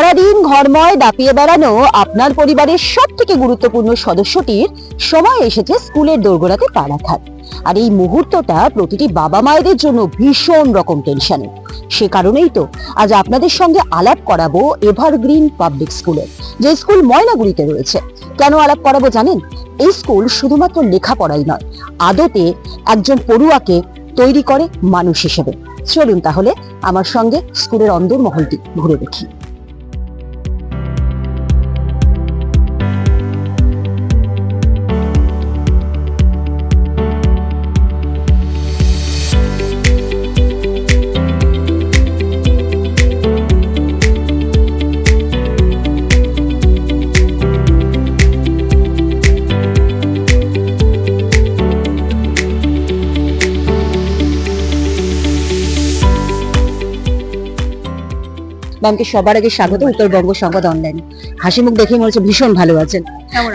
সারাদিন ঘরময় দাপিয়ে বেড়ানো আপনার পরিবারের সব থেকে গুরুত্বপূর্ণ সদস্যটির সময় এসেছে স্কুলের দোরগোড়াতে পা রাখার আর এই মুহূর্তটা প্রতিটি বাবা মায়েদের জন্য ভীষণ রকম টেনশনের সে কারণেই তো আজ আপনাদের সঙ্গে আলাপ করাবো এভারগ্রিন পাবলিক স্কুলের যে স্কুল ময়নাগুড়িতে রয়েছে। কেন আলাপ করাবো জানেন? এই স্কুল শুধুমাত্র লেখাপড়াই নয়, আদতে একজন পড়ুয়াকে তৈরি করে মানুষ হিসেবে। চলুন তাহলে আমার সঙ্গে স্কুলের অন্দর মহলটি ঘুরে দেখি। ম্যামকে সবার আগে স্বাগত, উত্তরবঙ্গ সংবাদ অনলাইন হাসি মুখ দেখে মনে হচ্ছে ভীষণ ভালো আছেন।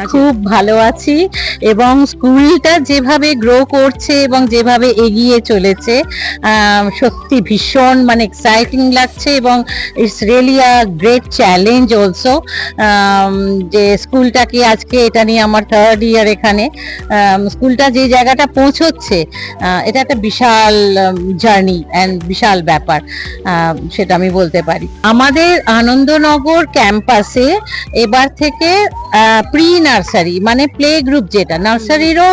খুব ভালো আছি এবং স্কুলটা যেভাবে গ্রো করছে এবং যেভাবে এগিয়ে চলেছে সত্যি ভীষণ মানে এক্সাইটিং লাগছে এবং it's really a great challenge also যে স্কুলটাকে আজকে এটা নিয়ে আমার থার্ড ইয়ার এখানে স্কুলটা যে জায়গাটা পৌঁছচ্ছে এটা একটা বিশাল জার্নি অ্যান্ড বিশাল ব্যাপার সেটা আমি বলতে পারি। আমাদের আনন্দনগর ক্যাম্পাসে এবার থেকে প্রি নার্সারি মানে প্লে গ্রুপ যেটা। নার্সারিরও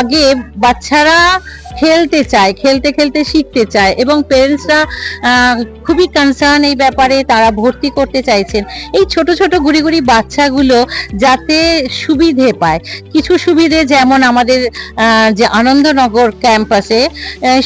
আগে বাচ্চারা খেলতে চায়, খেলতে খেলতে শিখতে চায় এবং পেরেন্টসরা খুবই কনসার্ন এই ব্যাপারে, তারা ভর্তি করতে চাইছেন। এই ছোট ছোট গুড়ি গুড়ি বাচ্চাগুলো যাতে সুবিধে পায়। কিছু সুবিধে যেমন আমাদের যে আনন্দনগর ক্যাম্পাসে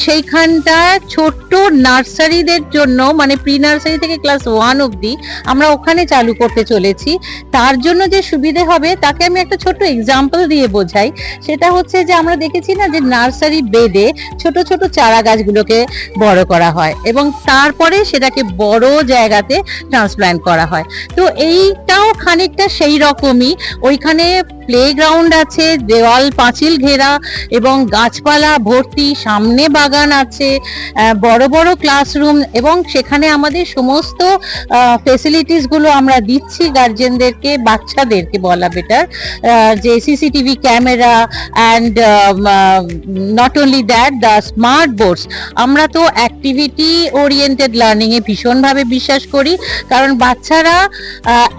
সেইখানটা ছোট্ট নার্সারিদের জন্য মানে প্রি নার্সারি থেকে ক্লাস ওয়ান অবধি আমরা ওখানে চালু করতে চলেছি। তার জন্য যে সুবিধে হবে, তাকে আমি একটা ছোট্ট এক্সাম্পল দিয়ে বোঝাই। সেটা হচ্ছে যে আমরা দেখেছি না যে নার্সারি বেডে ছোট ছোট চারা গাছগুলোকে বড় করা হয় এবং তারপরে সেটাকে বড় জায়গাতে ট্রান্সপ্ল্যান্ট করা হয়। তো এইটাও খানিকটা সেই রকমই। ওইখানে প্লেগ্রাউন্ড আছে, দেওয়াল, পাঁচিল ঘেরা এবং গাছপালা ভর্তি, সামনে বাগান আছে বড় বড় ক্লাসরুম এবং সেখানে আমাদের সমস্ত ফেসিলিটিসগুলো আমরা দিচ্ছি গার্জেনদেরকে বাচ্চাদেরকে বলা বেটার যে CCTV camera and not only that the smart boards আমরা তো অ্যাক্টিভিটি ওরিয়েন্টেড লার্নিংয়ে ভীষণভাবে বিশ্বাস করি, কারণ বাচ্চারা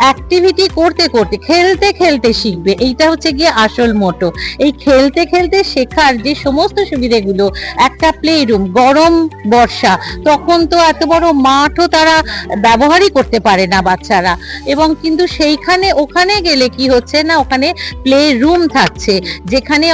অ্যাক্টিভিটি করতে করতে, খেলতে খেলতে শিখবে। এইটা হচ্ছে গিয়ে আসল মোটো এই খেলতে খেলতে শেখার যে সমস্ত সুবিধেগুলো, একটা প্লে রুম গরম বর্ষা, তখন তো এত বড় মাঠও তারা ব্যবহারই করতে পারে না বাচ্চারা। এবং কিন্তু সেইখানে, ওখানে গেলে কি হচ্ছে না, ওখানে প্লে রুম থাকছে, যেখানে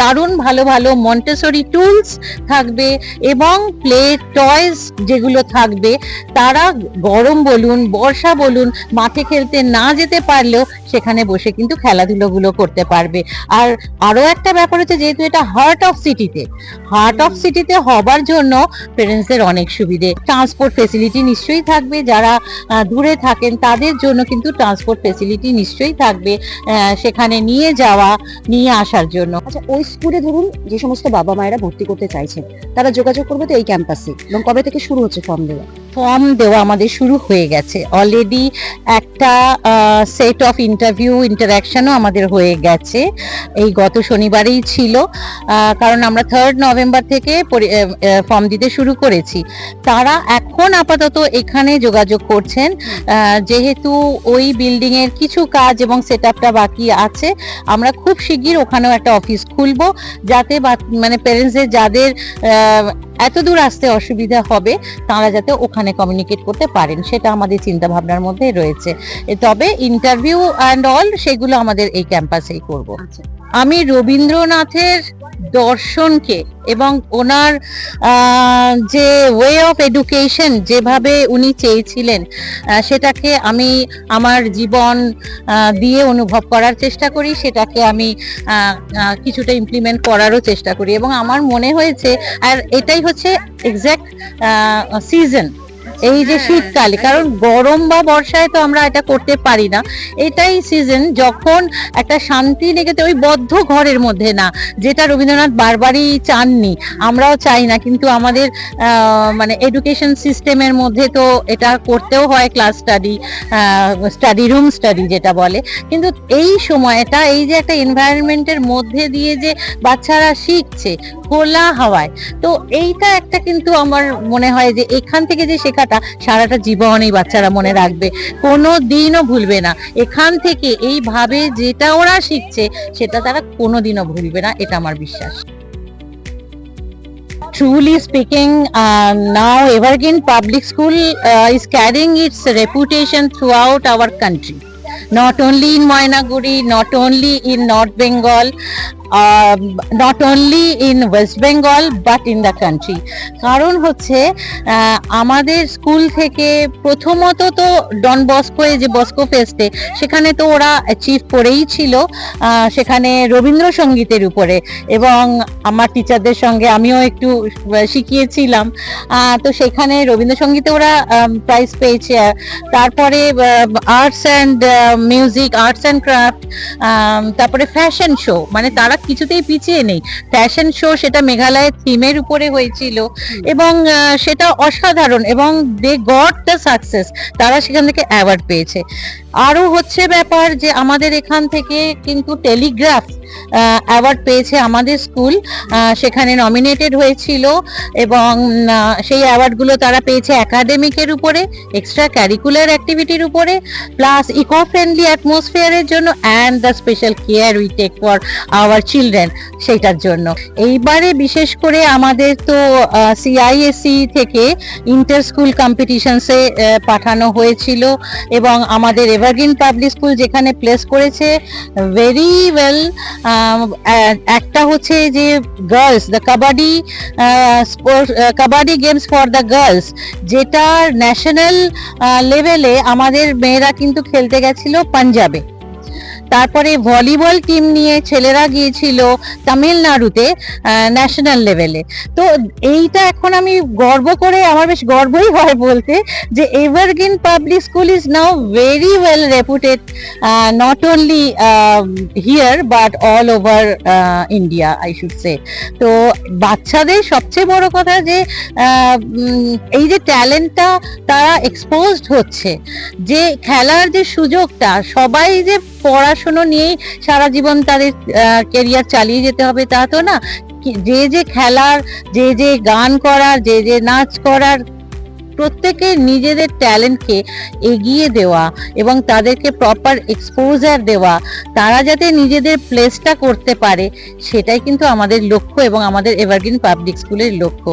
দারুণ ভালো ভালো মন্টেসরি টুলস থাকবে এবং প্লে টয়েস যেগুলো থাকবে, তারা গরম বলুন, বর্ষা বলুন, মাঠে খেলতে না যেতে পারলেও সেখানে বসে কিন্তু খেলাধুলোগুলো করতে পারবে। আর আরও একটা ব্যাপার হচ্ছে যেহেতু এটা হার্ট অফ সিটিতে হার্ট অফ সিটিতে হবার জন্য পেরেন্টসদের অনেক সুবিধে। ট্রান্সপোর্ট ফেসিলিটি নিশ্চয়ই থাকবে, যারা দূরে থাকেন তাদের জন্য কিন্তু ট্রান্সপোর্ট ফেসিলিটি নিশ্চয়ই থাকবে সেখানে নিয়ে যাওয়া, নিয়ে আসার জন্য। আচ্ছা ওই স্কুলে ধরুন যে সমস্ত বাবা মায়েরা ভর্তি করতে চাইছেন। তারা যোগাযোগ করবে তো এই ক্যাম্পাসে এবং কবে থেকে শুরু হচ্ছে ফর্ম দেওয়া? ফর্ম দেওয়া আমাদের শুরু হয়ে গেছে। অলরেডি একটা সেট অফ ইন্টারভিউ ইন্টারাকশনও আমাদের হয়ে গেছে। এই গত শনিবারেই ছিল। কারণ আমরা থার্ড নভেম্বর থেকে ফর্ম দিতে শুরু করেছি। তারা এখন আপাতত এখানে যোগাযোগ করছেন। যেহেতু ওই বিল্ডিংয়ের কিছু কাজ এবং সেট আপটা বাকি আছে, আমরা খুব শিগগির ওখানেও একটা অফিস খুলবো। যাতে মানে প্যারেন্টসদের যাদের এত দূর আসতে অসুবিধা হবে, তারা যাতে ওখানে কমিউনিকেট করতে পারেন, সেটা আমাদের চিন্তা ভাবনার মধ্যে রয়েছে। তবে ইন্টারভিউ অ্যান্ড অল সেগুলো আমাদের এই ক্যাম্পাসেই করব। আচ্ছা। আমি রবীন্দ্রনাথের দর্শনকে এবং ওনার যে ওয়ে অফ এডুকেশন যেভাবে উনি চেয়েছিলেন সেটাকে আমি আমার জীবন দিয়ে অনুভব করার চেষ্টা করি, সেটাকে আমি কিছুটা ইমপ্লিমেন্ট করারও চেষ্টা করি এবং আমার মনে হয়েছে, আর এটাই হচ্ছে এক্স্যাক্ট সিজন এই যে শীতকালে কারণ গরম বা বর্ষায় তো আমরা এটা করতে পারি না। এটাই সিজন যখন একটা শান্তি লেগেতে ওই বদ্ধ ঘরের মধ্যে না যেটা রবীন্দ্রনাথ বারবারই চাননি। আমরাও চাই না কিন্তু আমাদের মানে এডুকেশন সিস্টেমের মধ্যে তো এটা করতেও হয় class study study room study যেটা বলে। কিন্তু এই সময়টা এই যে একটা এনভায়রনমেন্টের মধ্যে দিয়ে যে বাচ্চারা শিখছে খোলা হাওয়ায়। তো এইটা একটা কিন্তু আমার মনে হয় যে এখান থেকে যে শেখাটা, সারাটা জীবনেই বাচ্চারা মনে রাখবে। কোনো দিনও ভুলবে না। এখান থেকে এইভাবে যেটা ওরা শিখছে, সেটা তারা কোনো দিনও ভুলবে না। এটা আমার বিশ্বাস। Truly speaking now Evergreen Public School is carrying its reputation throughout our country not only in Maynaguri not only in North Bengal not only in West Bengal, but in the country. কারণ হচ্ছে আমাদের school থেকে প্রথমত তো ডন বস্কোয়ে যে Bosco ফেস্টে সেখানে তো ওরা অ্যাচিভ করেই ছিল সেখানে রবীন্দ্রসঙ্গীতের উপরে এবং আমার টিচারদের সঙ্গে আমিও একটু শিখিয়েছিলাম তো সেখানে রবীন্দ্রসঙ্গীতে ওরা প্রাইজ পেয়েছে তারপরে arts and music arts and craft তারপরে ফ্যাশন শো মানে তারা কিছুতেই পিছিয়ে নেই। ফ্যাশন শো সেটা মেঘালয়ের থিমের উপরে হয়েছিল এবং সেটা অসাধারণ এবং দে গট দ্য সাকসেস তারা সেখান থেকে অ্যাওয়ার্ড পেয়েছে। আরও হচ্ছে ব্যাপার যে আমাদের এখান থেকে কিন্তু টেলিগ্রাফ অ্যাওয়ার্ড পেয়েছে আমাদের স্কুল সেখানে নমিনেটেড হয়েছিল এবং সেই অ্যাওয়ার্ডগুলো তারা পেয়েছে একাডেমিকের উপরে এক্সট্রা ক্যারিকুলার অ্যাক্টিভিটির উপরে প্লাস ইকো ফ্রেন্ডলি অ্যাটমসফিয়ারের জন্য and the special care we take for our children সেইটার জন্য। এইবারে বিশেষ করে আমাদের তো সিআইএসসি E থেকে ইন্টার স্কুল কম্পিটিশনসে পাঠানো হয়েছিল এবং আমাদের এভারগ্রিন পাবলিক স্কুল যেখানে প্লেস করেছে ভেরি ওয়েল একটা হচ্ছে যে girls the kabaddi kabaddi games for the girls যেটা ন্যাশনাল লেভেলে আমাদের মেয়েরা কিন্তু খেলতে গেছিল পাঞ্জাবে। তারপরে ভলিবল টিম নিয়ে ছেলেরা গিয়েছিল তামিলনাড়ুতে ন্যাশনাল লেভেলে তো এইটা এখন আমি গর্ব করে, আমার বেশ গর্বই হয় বলতে, যে Evergreen Public School is now very well reputed not only here but all over India I should say তো বাচ্চাদের সবচেয়ে বড় কথা যে এই যে ট্যালেন্টটা তারা এক্সপোজড হচ্ছে, যে খেলার যে সুযোগটা, সবাই যে পড়াশুনো নিয়েই সারা জীবন তাদের কেরিয়ার চালিয়ে যেতে হবে, তা তো না। যে যে খেলার, যে যে গান করার, যে যে নাচ করার প্রত্যেকে নিজেদের ট্যালেন্টকে এগিয়ে দেওয়া এবং তাদেরকে প্রপার এক্সপোজার দেওয়া, তারা যাতে নিজেদের প্লেসটা করতে পারে, সেটাই কিন্তু আমাদের লক্ষ্য এবং আমাদের এভারগ্রিন পাবলিক স্কুলের লক্ষ্য।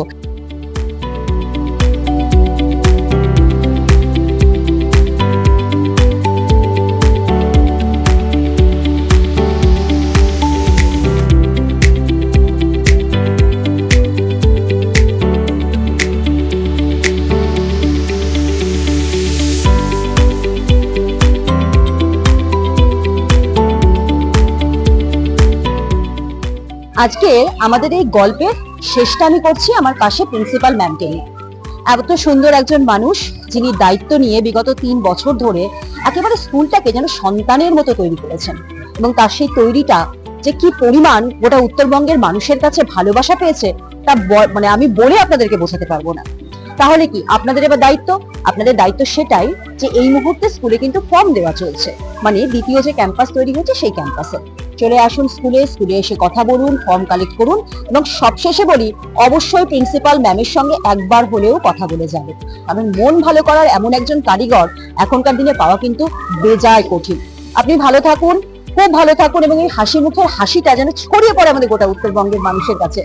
আজকে আমাদের এই গল্পের শেষটা আমি করছি আমার পাশে প্রিন্সিপাল ম্যামকে নিয়ে। এত সুন্দর একজন মানুষ যিনি দায়িত্ব নিয়ে বিগত তিন বছর ধরে একেবারে স্কুলটাকে যেন সন্তানের মতো তৈরি করেছেন এবং তার সেই তৈরিটা যে কি পরিমাণ গোটা উত্তরবঙ্গের মানুষের কাছে ভালোবাসা পেয়েছে, তা মানে আমি বলে আপনাদেরকে বোঝাতে পারব না। তাহলে কি আপনাদের এবার দায়িত্ব? আপনাদের দায়িত্ব সেটাই যে এই মুহূর্তে স্কুলে কিন্তু ফর্ম দেওয়া চলছে। মানে দ্বিতীয় যে ক্যাম্পাস তৈরি হয়েছে সেই ক্যাম্পাসে চলে আসুন স্কুলে স্কুলে এসে কথা বলুন ফর্ম কালেক্ট করুন এবং সবশেষে বলি, অবশ্যই প্রিন্সিপাল ম্যামের সঙ্গে একবার হলেও কথা বলে যাবে। কারণ মন ভালো করার এমন একজন কারিগর এখনকার দিনে পাওয়া কিন্তু বেজায় কঠিন। আপনি ভালো থাকুন, খুব ভালো থাকুন এবং এই হাসি মুখের হাসিটা যেন ছড়িয়ে পড়ে আমাদের গোটা উত্তরবঙ্গের মানুষের কাছে।